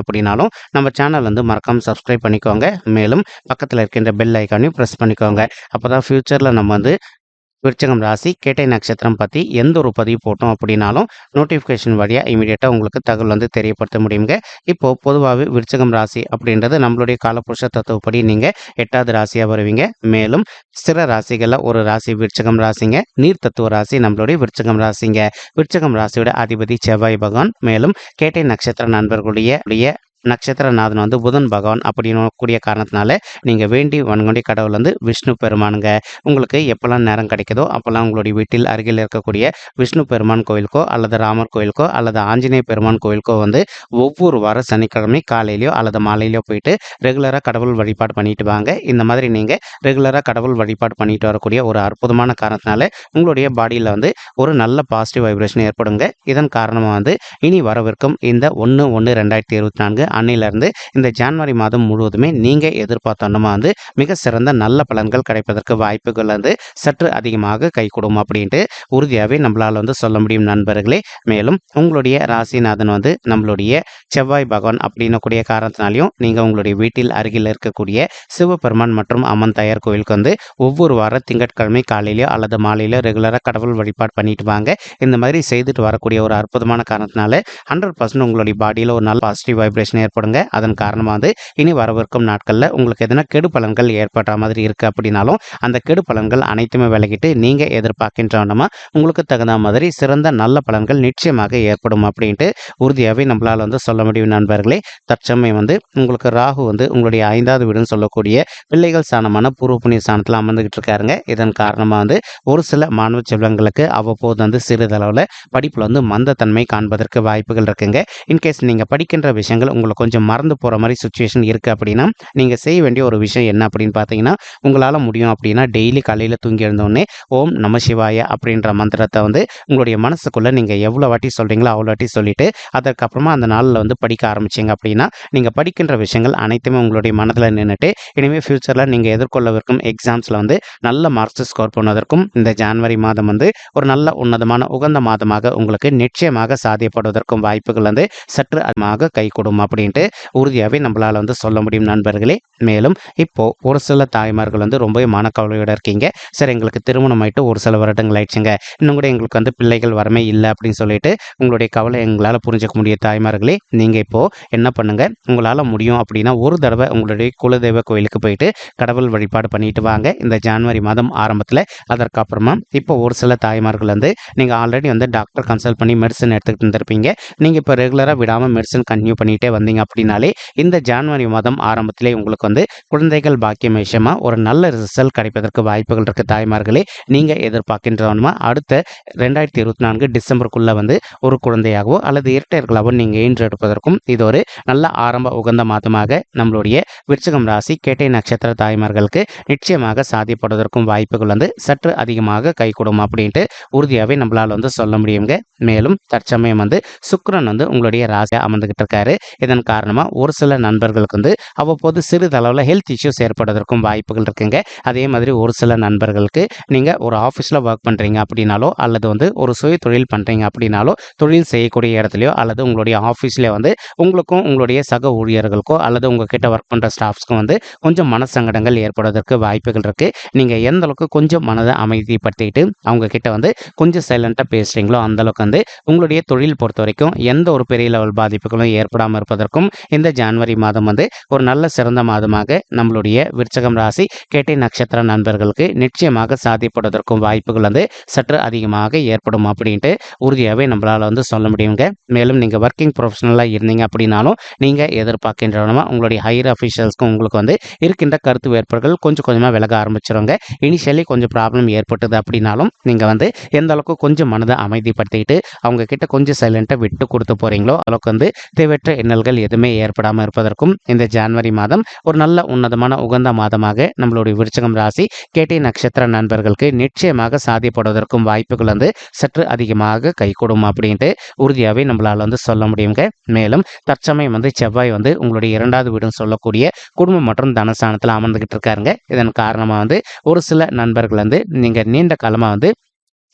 அப்படின்னாலும் நம்ம சேனல் வந்து மறக்காமல் சப்ஸ்கிரைப் பண்ணிக்கோங்க. மேலும் பக்கத்தில் இருக்கின்ற பெல் ஐக்கானையும் ப்ரெஸ் பண்ணிக்கோங்க. அப்போ தான் ஃப்யூச்சரில் நம்ம வந்து விருச்சகம் ராசி கேட்டை நட்சத்திரம் பற்றி எந்த ஒரு பதிவு போட்டோம் அப்படின்னாலும் நோட்டிஃபிகேஷன் வழியாக இமீடியட்டாக உங்களுக்கு தகவல் வந்து தெரியப்படுத்த முடியுங்க. இப்போது பொதுவாகவே விருச்சகம் ராசி அப்படின்றது நம்மளுடைய காலப்புருஷ தத்துவப்படி நீங்கள் எட்டாவது ராசியாக வருவீங்க. மேலும் சில ராசிகளில் ஒரு ராசி விருச்சகம் ராசிங்க நீர் தத்துவ ராசி நம்மளுடைய விருச்சகம் ராசிங்க. விருச்சகம் ராசியோட அதிபதி செவ்வாய் பகவான். மேலும் கேட்டை நட்சத்திர நண்பர்களுடைய நட்சத்திரநாதன் வந்து புதன் பகவான் அப்படின்னு கூடிய காரணத்தினால நீங்கள் வேண்டி வன்கொண்டி கடவுள் வந்து விஷ்ணு பெருமானுங்க. உங்களுக்கு எப்போல்லாம் நேரம் கிடைக்குதோ அப்போல்லாம் உங்களுடைய வீட்டில் அருகில் இருக்கக்கூடிய விஷ்ணு பெருமான் கோயிலுக்கோ அல்லது ராமர் கோயிலுக்கோ அல்லது ஆஞ்சநேய பெருமான் கோயிலுக்கோ வந்து ஒவ்வொரு வார சனிக்கிழமை காலையிலையோ அல்லது மாலையிலையோ போயிட்டு ரெகுலராக கடவுள் வழிபாடு பண்ணிட்டு வாங்க. இந்த மாதிரி நீங்கள் ரெகுலராக கடவுள் வழிபாடு பண்ணிட்டு வரக்கூடிய ஒரு அற்புதமான காரணத்தினால உங்களுடைய பாடியில் வந்து ஒரு நல்ல பாசிட்டிவ் வைப்ரேஷன் ஏற்படுங்க. இதன் காரணமாக வந்து இனி வரவிருக்கும் இந்த ஒன்று ஒன்று ரெண்டாயிரத்தி இருபத்தி நான்கு அன்னையிலேருந்து இந்த ஜான்வரி மாதம் முழுவதுமே நீங்கள் எதிர்பார்த்தோன்னா வந்து மிக சிறந்த நல்ல பலன்கள் கிடைப்பதற்கு வாய்ப்புகள் வந்து சற்று அதிகமாக கை கொடுக்கும் அப்படின்ட்டு உறுதியாகவே நம்மளால் வந்து சொல்ல முடியும் நண்பர்களே. மேலும் உங்களுடைய ராசிநாதன் வந்து நம்மளுடைய செவ்வாய் பகவான் அப்படின்னக்கூடிய காரணத்தினாலையும் நீங்கள் உங்களுடைய வீட்டில் அருகில் இருக்கக்கூடிய சிவபெருமான் மற்றும் அம்மன் தயார் கோயிலுக்கு வந்து ஒவ்வொரு வாரம் திங்கட்கிழமை காலையிலோ அல்லது மாலையிலோ ரெகுலராக கடவுள் வழிபாடு பண்ணிட்டு வாங்க. இந்த மாதிரி செய்துட்டு வரக்கூடிய ஒரு அற்புதமான காரணத்தினால ஹண்ட்ரட் பர்சன்ட் உங்களுடைய பாடியில் ஒரு நல்ல பாசிட்டிவ் வைப்ரேஷன் ஏற்படுங்க. அதன் காரணமாக வந்து இனி வரவிருக்கும் நாட்களில் உங்களுக்கு எதனா கெடு பலன்கள் ஏற்படுற மாதிரி இருக்குது அப்படின்னாலும் அந்த கெடு பலன்கள் அனைத்துமே விலகிட்டு நீங்கள் எதிர்பார்க்கின்றவனமா உங்களுக்கு தகுந்த மாதிரி சிறந்த நல்ல பலன்கள் நிச்சயமாக ஏற்படும் அப்படின்ட்டு உறுதியாகவே நம்மளால் வந்து சொல்ல முடியும் நண்பர்களே. தற்சமயம் வந்து உங்களுக்கு ராகு வந்து உங்களுடைய ஐந்தாவது வீடுன்னு சொல்லக்கூடிய பிள்ளைகள் ஸ்தானமான பூர்வ புண்ணிய ஸ்தானத்தில் அமர்ந்துகிட்டு இருக்காருங்க. இதன் காரணமாக வந்து ஒரு சில மாணவ செல்வங்களுக்கு அவ்வப்போது வந்து சிறிதளவில் படிப்பில் வந்து மந்தத்தன்மை காண்பதற்கு வாய்ப்புகள் இருக்குங்க. இன்கேஸ் நீங்கள் படிக்கின்ற விஷயங்கள் உங்களுக்கு கொஞ்சம் மறந்து போகிற மாதிரி சுச்சுவேஷன் இருக்குது அப்படின்னா நீங்கள் செய்ய வேண்டிய ஒரு விஷயம் என்ன அப்படின்னு பார்த்தீங்கன்னா உங்களால் முடியும் அப்படின்னா டெய்லி காலையில் தூங்கி எழுந்தோடனே ஓம் நம சிவாய அப்படின்ற மந்திரத்தை வந்து உங்களுடைய மனசுக்குள்ளே நீங்கள் எவ்வளோ வாட்டி சொல்கிறீங்களோ அவ்வளோ வாட்டி சொல்லிவிட்டு அதற்கப்புறமா அந்த நாளில் வந்து படிக்க ஆரம்பிச்சிங்க அப்படின்னா நீங்கள் படிக்கின்ற விஷயங்கள் அனைத்துமே உங்களுடைய மனதில் நின்றுட்டு இனிமேல் ஃப்யூச்சரில் நீங்கள் எதிர்கொள்ளவிருக்கும் எக்ஸாம்ஸில் வந்து நல்ல மார்க்ஸ் ஸ்கோர் பண்ணுவதற்கும் இந்த ஜான்வரி மாதம் வந்து ஒரு நல்ல உன்னதமான உகந்த மாதமாக உங்களுக்கு நிச்சயமாக சாத்தியப்படுவதற்கும் வாய்ப்புகள் வந்து சற்று அதிகமாக கை கொடுக்கும் அப்படின்ட்டு உறுதியாகவே நம்மளால் வந்து சொல்ல முடியும் நண்பர்களே. மேலும் இப்போது ஒரு சில தாய்மார்கள் வந்து ரொம்பவே மனக்கவலையோடு இருக்கீங்க. சரி எங்களுக்கு திருமணம் ஆயிட்டு ஒரு சில வருடங்கள் ஆயிடுச்சுங்க. இன்னும் கூட எங்களுக்கு வந்து பிள்ளைகள் வரமே இல்லை அப்படின்னு சொல்லிட்டு உங்களுடைய கவலை எங்களால் புரிஞ்சுக்க முடியும் தாய்மார்களே நீங்கள் இப்போது என்ன பண்ணுங்கள் உங்களால் முடியும் அப்படின்னா ஒரு தடவை உங்களுடைய குலதெய்வ கோயிலுக்கு போயிட்டு கடவுள் வழிபாடு பண்ணிட்டு வாங்க. இந்த ஜான்வரி மாதம் ஆரம்பத்தில். அதற்கப்புறமா இப்போ ஒரு சில தாய்மார்கள் வந்து நீங்கள் ஆல்ரெடி வந்து டாக்டர் கன்சல்ட் பண்ணி மெடிசன் எடுத்துக்கிட்டு இருந்திருப்பீங்க நீங்கள் இப்போ ரெகுலராக விடாமல் மெடிசன் கன்டினியூ பண்ணிகிட்டே இருந்தீங்க அப்படின்னாலே இந்த ஜான்வரி மாதம் ஆரம்பத்திலே உங்களுக்கு வந்து குழந்தைகள் பாக்கியம் விஷயமா ஒரு நல்ல ரிசல்ட் கிடைப்பதற்கு வாய்ப்புகள் இருக்கு தாய்மார்களே. நீங்க எதிர்பார்க்கின்றவனுமா அடுத்த ரெண்டாயிரத்தி இருபத்தி நான்கு டிசம்பருக்குள்ள வந்து ஒரு குழந்தையாகவோ அல்லது இரட்டையர்களாகவோ நீங்கள் ஈன்றெடுப்பதற்கும் இது ஒரு நல்ல ஆரம்ப உகந்த மாதமாக நம்மளுடைய விருச்சகம் ராசி கேட்டை நட்சத்திர தாய்மார்களுக்கு நிச்சயமாக சாதிப்படுவதற்கும் வாய்ப்புகள் வந்து சற்று அதிகமாக கைகூடும் அப்படின்ட்டு உறுதியாகவே நம்மளால் வந்து சொல்ல முடியுங்க. மேலும் தற்சமயம் வந்து சுக்கரன் வந்து உங்களுடைய ராசியாக அமர்ந்துகிட்டு இருக்காரு. இதன் காரணமாக ஒரு சில நண்பர்களுக்கு வந்து அவ்வப்போது சிறிதளவில் ஹெல்த் இஷ்யூஸ் ஏற்படுவதற்கும் வாய்ப்புகள் இருக்குங்க. அதே மாதிரி ஒரு சில நண்பர்களுக்கு நீங்கள் ஒரு ஆஃபீஸில் ஒர்க் பண்ணுறீங்க அப்படின்னாலோ அல்லது வந்து ஒரு சுய தொழில் பண்ணுறீங்க அப்படின்னாலோ தொழில் செய்யக்கூடிய இடத்துலையோ அல்லது உங்களுடைய ஆஃபீஸ்லேயே வந்து உங்களுக்கும் உங்களுடைய சக ஊழியர்களுக்கோ அல்லது உங்ககிட்ட ஒர்க் பண்ணுற ஸ்டாஃப்ஸ்க்கும் வந்து கொஞ்சம் மனசங்கடங்கள் ஏற்படுவதற்கு வாய்ப்புகள் இருக்குது நீங்கள் எந்த அளவுக்கு கொஞ்சம் மனதை அமைதிப்படுத்திக்கிட்டு அவங்க கிட்ட வந்து கொஞ்சம் சைலண்ட்டாக பேசுகிறீங்களோ அந்தளவுக்கு வந்து உங்களுடைய தொழில் பொறுத்த வரைக்கும் எந்த ஒரு பெரிய லெவல் பாதிப்புகளும் ஏற்படாமல் இருப்பதற்கு இருப்பதற்கும் இந்த ஜான்வரி மாதம் வந்து ஒரு நல்ல சிறந்த மாதமாக நம்மளுடைய விருச்சகம் ராசி கேட்டை நட்சத்திர நண்பர்களுக்கு நிச்சயமாக சாத்தியப்படுவதற்கும் வாய்ப்புகள் வந்து சற்று அதிகமாக ஏற்படும் அப்படின்ட்டு உறுதியாகவே நம்மளால் வந்து சொல்ல முடியுங்க. மேலும் நீங்கள் ஒர்க்கிங் ப்ரொஃபஷனலாக இருந்தீங்க அப்படின்னாலும் நீங்கள் எதிர்பார்க்கின்றவனமா உங்களுடைய ஹையர் அஃபீஷியல்ஸ்க்கும் உங்களுக்கு வந்து இருக்கின்ற கருத்து வேறுபாடுகள் கொஞ்சம் கொஞ்சமாக விலக ஆரம்பிச்சிருங்க. இனிஷியலி கொஞ்சம் ப்ராப்ளம் ஏற்பட்டது அப்படின்னாலும் நீங்கள் வந்து எந்த அளவுக்கு கொஞ்சம் மனதை அமைதிப்படுத்திக்கிட்டு அவங்க கிட்ட கொஞ்சம் சைலண்ட்டாக விட்டு கொடுத்து போகிறீங்களோ அளவுக்கு வந்து தேவையற்ற எண்ணல்கள் தடைகள் எதுவுமே ஏற்படாமல் இருப்பதற்கும் இந்த ஜான்வரி மாதம் ஒரு நல்ல உன்னதமான உகந்த மாதமாக நம்மளுடைய விருச்சகம் ராசி கேட்டை நட்சத்திர நண்பர்களுக்கு நிச்சயமாக சாதிப்படுவதற்கும் வாய்ப்புகள் வந்து சற்று அதிகமாக கைகூடும் அப்படின்ட்டு உறுதியாகவே நம்மளால் வந்து சொல்ல முடியுங்க. மேலும் தற்சமயம் வந்து செவ்வாய் வந்து உங்களுடைய இரண்டாவது வீடுன்னு சொல்லக்கூடிய குடும்பம் மற்றும் தனஸ்தானத்தில் அமர்ந்துகிட்டு இருக்காருங்க. இதன் காரணமாக வந்து ஒரு சில நண்பர்கள் வந்து நீங்கள் நீண்ட காலமாக வந்து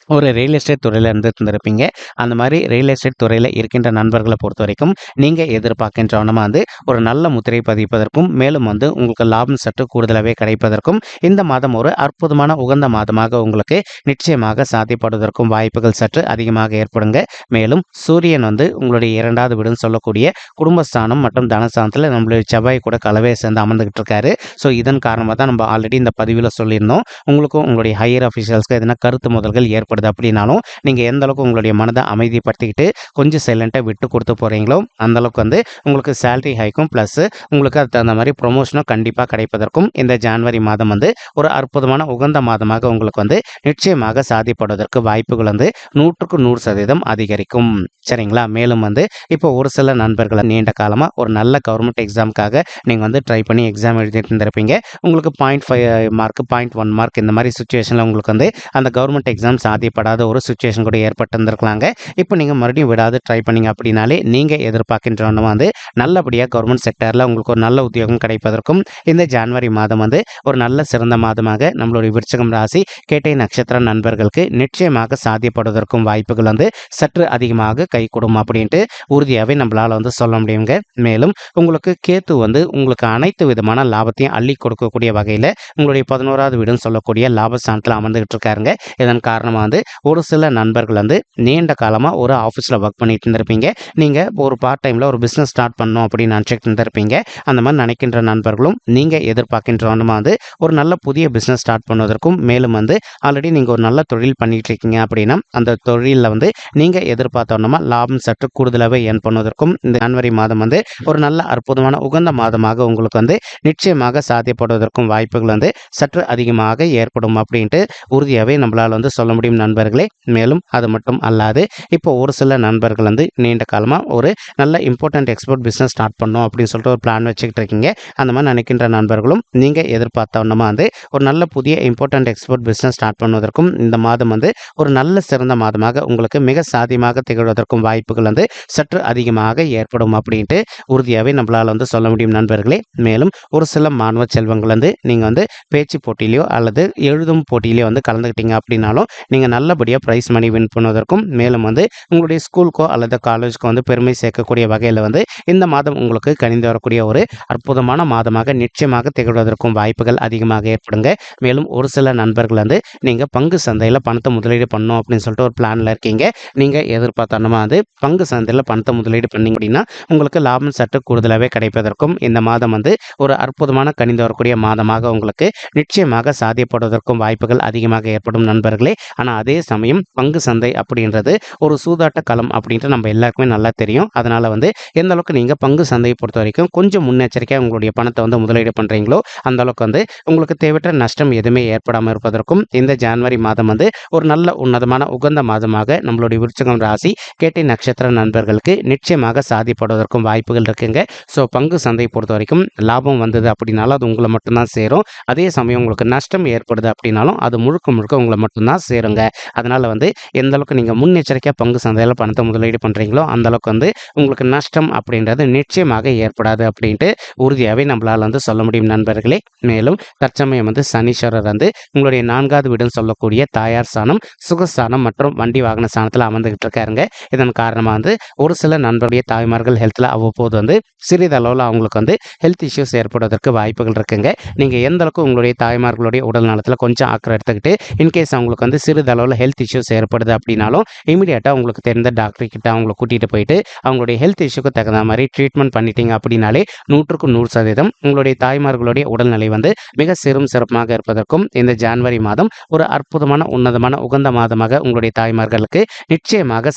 ஒரு ரியல் எஸ்டேட் துறையில் இருந்துருந்துருப்பீங்க. அந்த மாதிரி ரியல் எஸ்டேட் துறையில் இருக்கின்ற நண்பர்களை பொறுத்த வரைக்கும் நீங்கள் எதிர்பார்க்கின்றவனமாக வந்து ஒரு நல்ல முத்திரை பதிப்பதற்கும் மேலும் வந்து உங்களுக்கு லாபம் சற்று கூடுதலாகவே கிடைப்பதற்கும் இந்த மாதம் ஒரு அற்புதமான உகந்த மாதமாக உங்களுக்கு நிச்சயமாக சாத்தியப்படுவதற்கும் வாய்ப்புகள் சற்று அதிகமாக ஏற்படுங்க. மேலும் சூரியன் வந்து உங்களுடைய இரண்டாவது வீடுன்னு சொல்லக்கூடிய குடும்பஸ்தானம் மற்றும் தனஸ்தானத்தில் நம்மளுடைய செவ்வாய் கூட கலவையை சேர்ந்து அமர்ந்துகிட்டு இருக்காரு ஸோ இதன் காரணமாக தான் நம்ம ஆல்ரெடி இந்த பதிவில் சொல்லியிருந்தோம். உங்களுக்கும் உங்களுடைய ஹையர் அஃபிஷியல்ஸ்க்கு எதனா கருத்து முதல்கள் ஏற்படும் தேவைப்படுது அப்படின்னாலும் நீங்கள் எந்த அளவுக்கு உங்களுடைய மனதை அமைதிப்படுத்திக்கிட்டு கொஞ்சம் சைலண்ட்டாக விட்டு கொடுத்து போகிறீங்களோ அந்தளவுக்கு வந்து உங்களுக்கு சேலரி ஹைக்கும் ப்ளஸ் உங்களுக்கு அது தகுந்த மாதிரி ப்ரொமோஷனும் கண்டிப்பாக கிடைப்பதற்கும் இந்த ஜான்வரி மாதம் வந்து ஒரு அற்புதமான உகந்த மாதமாக உங்களுக்கு வந்து நிச்சயமாக சாதிப்படுவதற்கு வாய்ப்புகள் வந்து நூற்றுக்கு நூறு சதவீதம் அதிகரிக்கும். சரிங்களா? மேலும் வந்து இப்போ ஒரு சில நண்பர்கள் நீண்ட காலமாக ஒரு நல்ல கவர்மெண்ட் எக்ஸாமுக்காக நீங்கள் வந்து ட்ரை பண்ணி எக்ஸாம் எழுதிட்டு இருந்திருப்பீங்க. உங்களுக்கு point five mark point one mark இந்த மாதிரி சுச்சுவேஷனில் உங்களுக்கு வந்து அந்த கவர்மெண்ட் எக்ஸாம் சாத்தியப்படாத ஒரு சுச்சுவேஷன் கூட ஏற்பட்டிருந்திருக்கலாங்க. இப்போ நீங்கள் மறுபடியும் விடாது ட்ரை பண்ணிங்க அப்படின்னாலே நீங்கள் எதிர்பார்க்கின்றவங்க வந்து நல்லபடியாக கவர்மெண்ட் செக்டரில் உங்களுக்கு ஒரு நல்ல உத்தியோகம் கிடைப்பதற்கும் இந்த ஜான்வரி மாதம் வந்து ஒரு நல்ல சிறந்த மாதமாக நம்மளுடைய விருச்சகம் ராசி கேட்டை நட்சத்திர நண்பர்களுக்கு நிச்சயமாக சாத்தியப்படுவதற்கும் வாய்ப்புகள் வந்து சற்று அதிகமாக கைகூடும் அப்படின்ட்டு உறுதியாகவே நம்மளால் வந்து சொல்ல முடியுங்க. மேலும் உங்களுக்கு கேத்து வந்து உங்களுக்கு அனைத்து விதமான லாபத்தையும் அள்ளி கொடுக்கக்கூடிய வகையில் உங்களுடைய பதினோராவது வீடுன்னு சொல்லக்கூடிய லாபஸ்தானத்தில் அமர்ந்துகிட்டு இருக்காருங்க. இதன் காரணமாக வந்து ஒரு சில நண்பர்கள் வந்து நீண்ட காலமாக ஒரு ஆஃபீஸில் ஒர்க் பண்ணிட்டு இருந்திருப்பீங்க. நீங்கள் ஒரு பார்ட் டைமில் ஒரு பிஸ்னஸ் ஸ்டார்ட் பண்ணணும் அப்படின்னு நினச்சிட்டு இருந்திருப்பீங்க. அந்த மாதிரி நினைக்கின்ற நண்பர்களும் நீங்கள் எதிர்பார்க்கின்றவனுமா வந்து ஒரு நல்ல புதிய பிஸ்னஸ் ஸ்டார்ட் பண்ணுவதற்கும் மேலும் வந்து ஆல்ரெடி நீங்கள் ஒரு நல்ல தொழில் பண்ணிகிட்டு இருக்கீங்க அப்படின்னா அந்த தொழிலில் வந்து நீங்கள் எதிர்பார்த்தோன்னா லாபம் சற்று கூடுதலாகவே ஏன் பண்ணுவதற்கும் இந்த ஜான்வரி மாதம் வந்து ஒரு நல்ல அற்புதமான உகந்த மாதமாக உங்களுக்கு வந்து நிச்சயமாக சாத்தியப்படுவதற்கும் வாய்ப்புகள் வந்து சற்று அதிகமாக ஏற்படும் அப்படின்ட்டு உறுதியாகவே நம்மளால் வந்து சொல்ல முடியும் நண்பர்களே. மேலும் அது மட்டும் அல்லாது இப்போ ஒரு சில நண்பர்கள் வந்து நீண்ட காலமாக ஒரு நல்ல இம்பார்ட்டன்ட் எக்ஸ்போர்ட் பிஸ்னஸ் ஸ்டார்ட் பண்ணோம் அப்படின்னு சொல்லிட்டு ஒரு பிளான் வச்சுக்கிட்டு இருக்கீங்க. அந்த மாதிரி நினைக்கின்ற நண்பர்களும் நீங்கள் எதிர்பார்த்தவனமா வந்து ஒரு நல்ல புதிய இம்பார்ட்டன்ட் எக்ஸ்போர்ட் பிஸ்னஸ் ஸ்டார்ட் பண்ணுவதற்கும் இந்த மாதம் வந்து ஒரு நல்ல சிறந்த மாதமாக உங்களுக்கு மிக சாதியமாக திகழ்வதற்கும் வாய்ப்புகள் வந்து சற்று அதிகமாக ஏற்படும் அப்படின்ட்டு உறுதியாகவே நம்மளால் வந்து சொல்ல முடியும் நண்பர்களே. மேலும் ஒரு சில மாணவ செல்வங்கள் வந்து நீங்கள் வந்து பேச்சு போட்டியிலையோ அல்லது எழுதும் போட்டியிலையோ வந்து கலந்துக்கிட்டீங்க அப்படின்னாலும் நீங்கள் நல்லபடியாக ப்ரைஸ் மணி வின் பண்ணுவதற்கும் மேலும் வந்து உங்களுடைய ஸ்கூலுக்கோ அல்லது காலேஜுக்கோ வந்து பெருமை சேர்க்கக்கூடிய வகையில் வந்து இந்த மாதம் உங்களுக்கு கணிந்து வரக்கூடிய ஒரு அற்புதமான மாதமாக நிச்சயமாக திகழ்வதற்கும் வாய்ப்புகள் அதிகமாக ஏற்படுங்க. மேலும் ஒரு சில நண்பர்கள் வந்து நீங்கள் பங்கு சந்தையில் பணத்தை முதலீடு பண்ணணும் அப்படின்னு சொல்லிட்டு ஒரு பிளானில் இருக்கீங்க. நீங்கள் எதிர்பார்த்தனமா வந்து பங்கு சந்தையில் பணத்தை முதலீடு பண்ணீங்க அப்படின்னா உங்களுக்கு லாபம் சற்று கூடுதலாகவே கிடைப்பதற்கும் இந்த மாதம் வந்து ஒரு அற்புதமான கணிந்து வரக்கூடிய மாதமாக உங்களுக்கு நிச்சயமாக சாத்தியப்படுவதற்கும் வாய்ப்புகள் அதிகமாக ஏற்படும் நண்பர்களே. ஆனால் அதே சமயம் பங்கு சந்தை அப்படின்றது ஒரு சூதாட்ட களம் அப்படின்ட்டு நம்ம எல்லாருக்குமே நல்லா தெரியும். அதனால் வந்து எந்த அளவுக்கு நீங்கள் பங்கு சந்தையை பொறுத்த வரைக்கும் கொஞ்சம் முன்னெச்சரிக்கையாக உங்களுடைய பணத்தை வந்து முதலீடு பண்ணுறீங்களோ அந்த அளவுக்கு வந்து உங்களுக்கு தேவையற்ற நஷ்டம் எதுவுமே ஏற்படாமல் இருப்பதற்கும் இந்த ஜான்வரி மாதம் வந்து ஒரு நல்ல உன்னதமான உகந்த மாதமாக நம்மளுடைய விருச்சகம் ராசி கேட்டு நட்சத்திர நண்பர்களுக்கு நிச்சயமாக சாதிப்படுவதற்கும் வாய்ப்புகள் இருக்குங்க. ஸோ பங்கு சந்தை பொறுத்த வரைக்கும் லாபம் வந்தது அப்படின்னாலும் அது உங்களை மட்டும்தான் சேரும். அதே சமயம் உங்களுக்கு நஷ்டம் ஏற்படுது அப்படின்னாலும் அது முழுக்க முழுக்க உங்களை மட்டும்தான் சேருங்க. அதனால் வந்து எந்த அளவுக்கு நீங்கள் முன்னெச்சரிக்கையாக பங்கு சந்தையில் பணத்தை முதலீடு பண்ணுறீங்களோ அந்தளவுக்கு வந்து உங்களுக்கு நஷ்டம் அப்படின்றது நிச்சயமாக ஏற்படாது அப்படின்ட்டு உறுதியாகவே நம்மளால் வந்து சொல்ல முடியும் நண்பர்களே. மேலும் தற்சமயம் வந்து சனீஸ்வரர் வந்து உங்களுடைய நான்காவது வீடுன்னு சொல்லக்கூடிய தாயார் ஸ்தானம் சுகஸ்தானம் மற்றும் வண்டி வாகன ஸ்தானத்தில் அமர்ந்துகிட்டு இருக்காருங்க. இதன் காரணமாக வந்து ஒரு சில நண்பருடைய தாய்மார்கள் ஹெல்த்தில் அவ்வப்போது வந்து சிறிதளவில் அவங்களுக்கு வந்து ஹெல்த் இஷ்யூஸ் ஏற்படுவதற்கு வாய்ப்புகள் இருக்குங்க. நீங்கள் எந்த அளவுக்கு உங்களுடைய தாய்மார்களுடைய உடல் நலத்தில் கொஞ்சம் ஆக்கிரம் எடுத்துக்கிட்டு இன்கேஸ் அவங்களுக்கு வந்து சிறிதளவில் ஹெல்த் இஷ்யூஸ் ஏற்படுது அப்படின்னாலும் இமீடியட்டாக உங்களுக்கு தெரிந்த டாக்டர் கிட்ட அவங்கள கூட்டிகிட்டு போயிட்டு அவங்களுடைய ஹெல்த் இஷ்யூக்கு தகுந்த மாதிரி ட்ரீட்மெண்ட் பண்ணிட்டீங்க அப்படின்னாலே நூற்றுக்கு நூறு சதவீதம் உங்களுடைய தாய்மார்களுடைய உடல்நிலை வந்து மிக சிறும் சிறப்பாக இருப்பதற்கும் இந்த ஜான்வரி மாதம் ஒரு அற்புதமான உன்னதமான உகந்த மாதமாக உங்களுடைய தாய்மார்களுக்கு நிச்சயமாக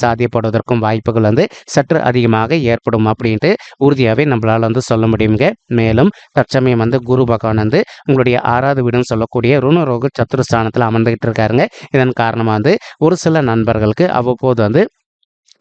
சாத்தியப்படுவதற்கும் வாய்ப்புகள் வந்து சற்று அதிகமாக ஏற்படும் அப்படின்ட்டு உறுதியாகவே நம்மளால் வந்து சொல்ல முடியுங்க மேலும் தற்சமயம் வந்து குரு பகவான் வந்து உங்களுடைய ஆறாவது வீடுன்னு சொல்லக்கூடிய ருணரோக சத்துருஸ்தானத்தில் அமர்ந்துகிட்டு இருக்காருங்க. இதன் காரணமாக வந்து ஒரு சில நண்பர்களுக்கு அவ்வப்போது வந்து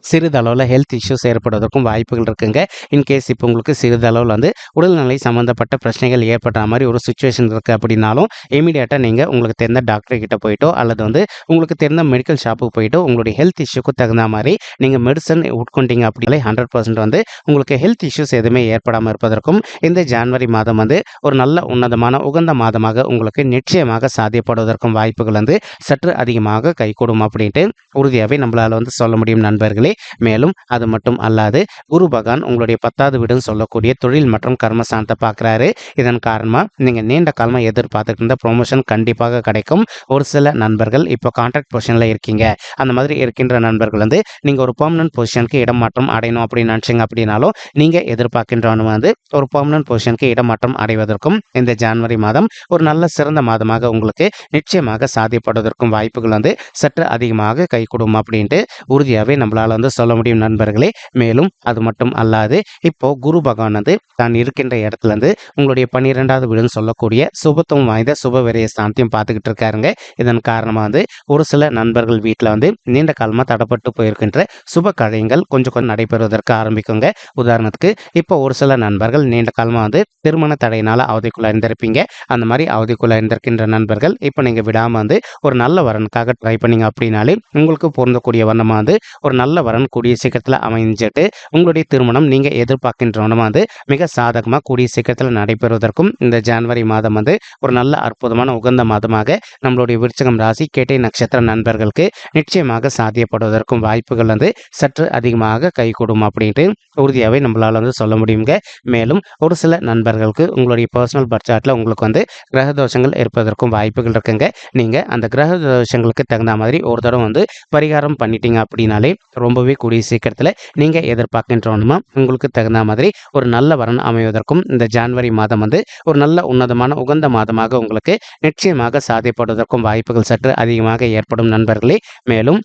சிறிதளவில் ஹெல்த் இஷ்யூஸ் ஏற்படுவதற்கும் வாய்ப்புகள் இருக்குங்க. இன்கேஸ் இப்போ உங்களுக்கு சிறிதளவில் வந்து உடல்நிலை சம்மந்தப்பட்ட பிரச்சனைகள் ஏற்படுற மாதிரி ஒரு சுச்சுவேஷன் இருக்குது அப்படின்னாலும் இமீடியட்டாக நீங்கள் உங்களுக்கு தெரிந்த டாக்டர்கிட்ட போயிட்டோ அல்லது வந்து உங்களுக்கு தெரிந்த மெடிக்கல் ஷாப்புக்கு போயிட்டோ உங்களுடைய ஹெல்த் இஷ்யூக்கு தகுந்த மாதிரி நீங்கள் மெடிசன் உட்கொண்டீங்க அப்படின்னாலே ஹண்ட்ரட் பர்சன்ட் வந்து உங்களுக்கு ஹெல்த் இஷ்யூஸ் எதுவுமே ஏற்படாமல் இருப்பதற்கும் இந்த ஜான்வரி மாதம் வந்து ஒரு நல்ல உன்னதமான உகந்த மாதமாக உங்களுக்கு நிச்சயமாக சாத்தியப்படுவதற்கும் வாய்ப்புகள் வந்து சற்று அதிகமாக கைகூடும் அப்படின்ட்டு உறுதியாகவே நம்மளால் வந்து சொல்ல முடியும் நண்பர்கள். மேலும் அது மட்டும் அல்லாது குரு பகவான் உங்களுடைய பத்தாவது வீடுன்னு சொல்லக்கூடிய தொழில் மற்றும் கர்ம சாந்த பார்க்குறாரு. இதன் காரணமாக நீங்கள் நீண்ட காலமாக எதிர்பார்த்துட்டு இருந்த ப்ரொமோஷன் கண்டிப்பாக கிடைக்கும். ஒரு சில நண்பர்கள் இப்போ கான்ட்ராக்ட் பொசிஷனில் இருக்கீங்க. அந்த மாதிரி இருக்கின்ற நண்பர்கள் வந்து நீங்கள் ஒரு பர்மனன்ட் பொசிஷனுக்கு இடமாற்றம் அடையணும் அப்படின்னு நினச்சிங்க அப்படின்னாலும் நீங்கள் எதிர்பார்க்கின்றவனும் வந்து ஒரு பர்மனன்ட் பொசிஷனுக்கு இடமாற்றம் அடைவதற்கும் இந்த ஜான்வரி மாதம் ஒரு நல்ல சிறந்த மாதமாக உங்களுக்கு நிச்சயமாக சாதிப்படுவதற்கும் வாய்ப்புகள் வந்து சற்று அதிகமாக கை கொடுக்கும் அப்படின்ட்டு உறுதியாகவே நம்மளால் வந்து சொல்ல முடியும் நண்பர்களே. மேலும் அது மட்டும் அல்லாது இப்போ குரு பகவான் வந்து தான் இருக்கின்ற இடத்துல இருந்து உங்களுடைய பன்னிரெண்டாவது வீடுன்னு சொல்லக்கூடிய சுபத்துவம் வாய்ந்த சுப விரைய ஸ்தானத்தையும் பார்த்துக்கிட்டு இருக்காருங்க. இதன் காரணமாக வந்து ஒரு சில நண்பர்கள் வீட்டில் வந்து நீண்ட காலமாக தடப்பட்டு போயிருக்கின்ற சுப காரியங்கள் கொஞ்சம் கொஞ்சம் நடைபெறுவதற்கு ஆரம்பிக்குங்க. உதாரணத்துக்கு இப்போ ஒரு சில நண்பர்கள் நீண்ட காலமாக வந்து திருமண தடையினால் அவதிக்குள்ள இருந்திருப்பீங்க அந்த மாதிரி அவதிக்குள்ள இருந்திருக்கின்ற நண்பர்கள் இப்போ நீங்கள் விடாமல் வந்து ஒரு நல்ல வரனுக்காக ட்ரை பண்ணீங்க அப்படின்னாலே உங்களுக்கு பொருந்தக்கூடிய வண்ணமாக வந்து ஒரு நல்ல வரன் கூடிய சீக்கிரத்தில் அமைஞ்சிட்டு உங்களுடைய திருமணம் நீங்கள் எதிர்பார்க்கின்ற வந்து மிக சாதகமாக கூடிய சீக்கிரத்தில் நடைபெறுவதற்கும் இந்த ஜனவரி மாதம் வந்து ஒரு நல்ல அற்புதமான உகந்த மாதமாக நம்மளுடைய விருச்சகம் ராசி கேட்டை நட்சத்திர நண்பர்களுக்கு நிச்சயமாக சாத்தியப்படுவதற்கும் வாய்ப்புகள் வந்து சற்று அதிகமாக கைகூடும் அப்படின்ட்டு உறுதியாகவே நம்மளால் வந்து சொல்ல முடியுங்க. மேலும் ஒரு சில நண்பர்களுக்கு உங்களுடைய பர்சனல் பட்ஜெட்டில் உங்களுக்கு வந்து கிரக தோஷங்கள் இருப்பதற்கும் வாய்ப்புகள் இருக்குங்க. நீங்கள் அந்த கிரக தோஷங்களுக்கு தகுந்த மாதிரி ஒரு தடவை வந்து பரிகாரம் பண்ணிட்டீங்க அப்படின்னாலே ரொம்பவே கூடிய சீக்கிரத்தில் நீங்கள் எதிர்பார்க்கின்றோனுமா உங்களுக்கு தகுந்த மாதிரி ஒரு நல்ல வரன் அமைவதற்கும் இந்த ஜான்வரி மாதம் வந்து ஒரு நல்ல உன்னதமான உகந்த மாதமாக உங்களுக்கு நிச்சயமாக சாதிப்படுவதற்கும் வாய்ப்புகள் சற்று அதிகமாக ஏற்படும் நண்பர்களே. மேலும்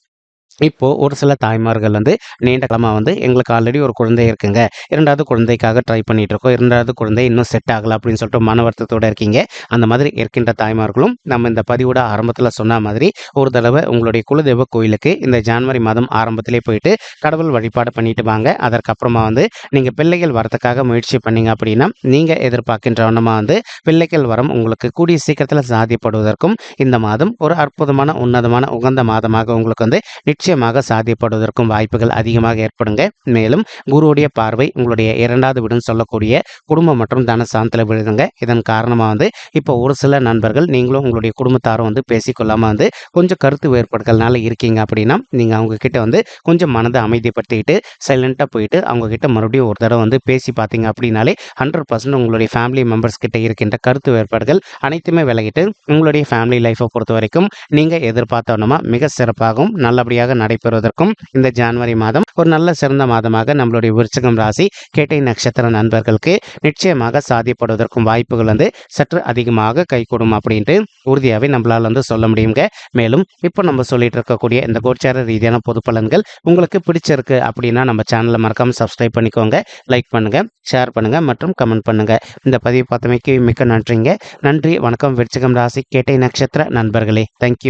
இப்போது ஒரு சில தாய்மார்கள் வந்து நீண்ட காலமாக வந்து எங்களுக்கு ஆல்ரெடி ஒரு குழந்தை இருக்குங்க. இரண்டாவது குழந்தைக்காக ட்ரை பண்ணிகிட்டு இருக்கோம் இரண்டாவது குழந்தை இன்னும் செட் ஆகலை அப்படின்னு சொல்லிட்டு மன வருத்தத்தோட இருக்கீங்க. அந்த மாதிரி இருக்கின்ற தாய்மார்களும் நம்ம இந்த பதிவோட ஆரம்பத்தில் சொன்ன மாதிரி ஒரு தடவை உங்களுடைய குலதெய்வ கோயிலுக்கு இந்த ஜான்வரி மாதம் ஆரம்பத்திலே போயிட்டு கடவுள் வழிபாடு பண்ணிட்டு வாங்க. அதற்கப்புறமா வந்து நீங்கள் பிள்ளைகள் வரத்துக்காக முயற்சி பண்ணீங்க அப்படின்னா நீங்கள் எதிர்பார்க்கின்ற வண்ணமாக வந்து பிள்ளைகள் வரம் உங்களுக்கு கூடிய சீக்கிரத்தில் சாதிப்படுவதற்கும் இந்த மாதம் ஒரு அற்புதமான உன்னதமான உகந்த மாதமாக உங்களுக்கு வந்து நிச்சயமாக சாத்தியப்படுவதற்கும் வாய்ப்புகள் அதிகமாக ஏற்படுங்க. மேலும் குருவுடைய பார்வை உங்களுடைய இரண்டாவது வீடுன்னு சொல்லக்கூடிய குடும்பம் மற்றும் தன விழுதுங்க இதன் காரணமாக வந்து இப்போ ஒரு சில நண்பர்கள் நீங்களும் உங்களுடைய குடும்பத்தாரும் வந்து பேசிக்கொள்ளாமல் வந்து கொஞ்சம் கருத்து வேறுபாடுகள்னால இருக்கீங்க அப்படின்னா நீங்கள் அவங்க கிட்ட வந்து கொஞ்சம் மனதை அமைதிப்படுத்திக்கிட்டு சைலண்ட்டாக போயிட்டு அவங்க கிட்ட மறுபடியும் ஒரு தடவை வந்து பேசி பார்த்தீங்க அப்படின்னாலே ஹண்ட்ரட் பர்சன்ட் உங்களுடைய ஃபேமிலி மெம்பர்ஸ் கிட்ட இருக்கின்ற கருத்து வேறுபாடுகள் அனைத்துமே விலகிட்டு உங்களுடைய ஃபேமிலி லைஃப்பை பொறுத்த வரைக்கும் நீங்கள் எதிர்பார்த்தோன்னா மிக சிறப்பாகவும் நல்லபடியாக நடைபெறுவதற்கும் இந்த ஜான்வரி மாதம் ஒரு நல்ல சிறந்த மாதமாக நம்மளுடைய விருச்சகம் ராசி கேட்டை நட்சத்திர நண்பர்களுக்கு நிச்சயமாக சாதிப்படுவதற்கும் வாய்ப்புகள் வந்து சற்று அதிகமாக கைகூடும் அப்படின்ட்டு உறுதியாகவே நம்மளால் வந்து சொல்ல முடியுங்க. மேலும் இப்போ நம்ம சொல்லிட்டு இருக்கக்கூடிய இந்த கோச்சார ரீதியான பொது பலன்கள் உங்களுக்கு பிடிச்சிருக்கு அப்படின்னா நம்ம சேனலை மறக்காம சப்ஸ்கிரைப் பண்ணிக்கோங்க லைக் பண்ணுங்க ஷேர் பண்ணுங்க மற்றும் கமெண்ட் பண்ணுங்க. இந்த பதிவு பார்த்தமைக்கு மிக்க நன்றிங்க. நன்றி வணக்கம் விருச்சகம் ராசி கேட்டை நட்சத்திர நண்பர்களே. தேங்க்யூ